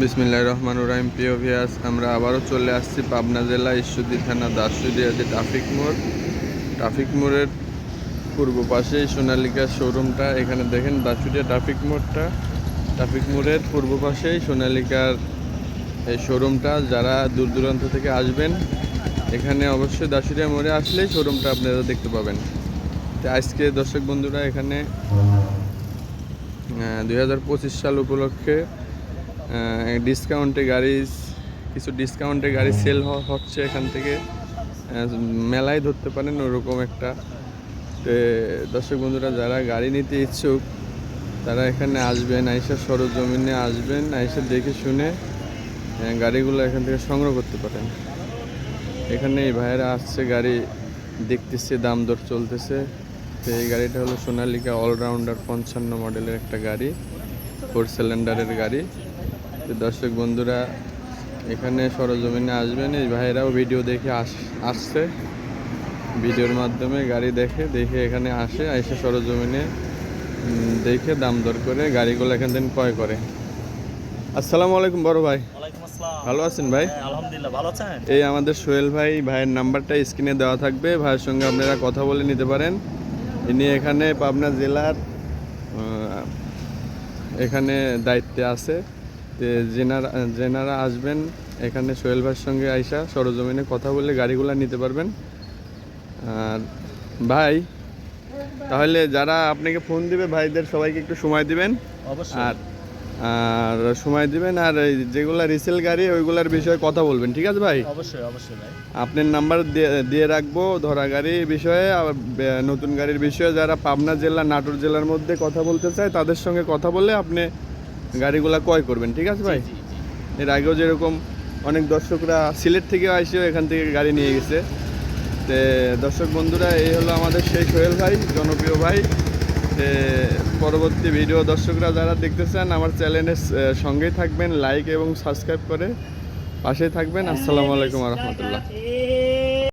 বিসমিল্লাহ রহমান রাহিম। প্রিয় ভিয়াস আমরা আবারও চলে আসছি পাবনা জেলা ঈশ্বরদী থানা দাসুরিয়া যে ট্রাফিক মোড়। ট্রাফিক মোড়ের পূর্ব পাশেই সোনালিকা শোরুমটা, এখানে দেখেন দাসুদিয়া ট্রাফিক মোড়টা। ট্রাফিক মোড়ের পূর্ব পাশেই সোনালিকার এই শোরুমটা, যারা দূর দূরান্ত থেকে আসবেন, এখানে অবশ্যই দাসুরিয়া মোড়ে আসলেই শোরুমটা আপনারা দেখতে পাবেন। তো আজকে দর্শক বন্ধুরা, এখানে দুই হাজার পঁচিশ সাল উপলক্ষে ডিসকাউন্টে গাড়ি, কিছু ডিসকাউন্টে গাড়ি সেল হচ্ছে এখান থেকে। মেলায় ধরতে পারেন, ওরকম একটা। দর্শক বন্ধুরা, যারা গাড়ি নিতে ইচ্ছুক, তারা এখানে আসবেন আইসা সরজমিনে আসবেন, আইসা দেখে শুনে গাড়িগুলো এখান থেকে সংগ্রহ করতে পারেন। এখানে এই ভাইয়েরা আসছে, গাড়ি দেখতেছে, দাম দর চলতেছে। তো এই গাড়িটা হলো সোনালিকা অলরাউন্ডার পঞ্চান্ন মডেলের একটা গাড়ি ফোর সিলিন্ডারের গাড়ি। দর্শক বন্ধুরা এখানে সরজমিনে আসবেন এই ভাইয়েরাও ভিডিও দেখে আস আসছে। ভিডিওর মাধ্যমে গাড়ি দেখে দেখে এখানে আসে এসে সরজমিনে দেখে দাম দর করে গাড়িগুলো এখান থেকে ক্রয় করে। আসসালামু আলাইকুম বড় ভাই। আসসালাম। ভালো আছেন ভাই? হ্যাঁ, আলহামদুলিল্লাহ ভালো আছেন? এই আমাদের সোহেল ভাই ভাইয়ের নাম্বারটা স্ক্রিনে দেওয়া থাকবে ভাইয়ের সঙ্গে আপনারা কথা বলে নিতে পারেন। ইনি এখানে পাবনা জেলার এখানে দায়িত্বে আছে। যে জেনারা জেনারা আসবেন এখানে সোহেল ভাইয়ের সঙ্গে আইসা সরজমিনে কথা বলে গাড়িগুলো নিতে পারবেন। আর ভাই তাহলে যারা আপনাকে ফোন দিবে ভাইদের সবাইকে একটু সময় দিবেন। আর আর সময় দিবেন আর এই যেগুলা রিসেল গাড়ি ওইগুলোর বিষয়ে কথা বলবেন ঠিক আছে ভাই? অবশ্যই অবশ্যই ভাই। আপনার নাম্বার দিয়ে দিয়ে রাখব ধরা গাড়ির বিষয়ে আর নতুন গাড়ির বিষয়ে। যারা পাবনা জেলা নাটোর জেলার মধ্যে কথা বলতে চায় তাদের সঙ্গে কথা বলে আপনি গাড়িগুলা ক্রয় করবেন ঠিক আছে ভাই? এর আগেও যেরকম অনেক দর্শকরা সিলেট থেকে আসেও এখান থেকে গাড়ি নিয়ে গেছে। তে দর্শক বন্ধুরা এই হলো আমাদের সেই সোহেল ভাই জনপ্রিয় ভাই। পরবর্তী ভিডিও দর্শকরা যারা দেখতে চান আমার চ্যানেলের সঙ্গেই থাকবেন লাইক এবং সাবস্ক্রাইব করে পাশেই থাকবেন। আসসালামু আলাইকুম রহমতুল্লাহ।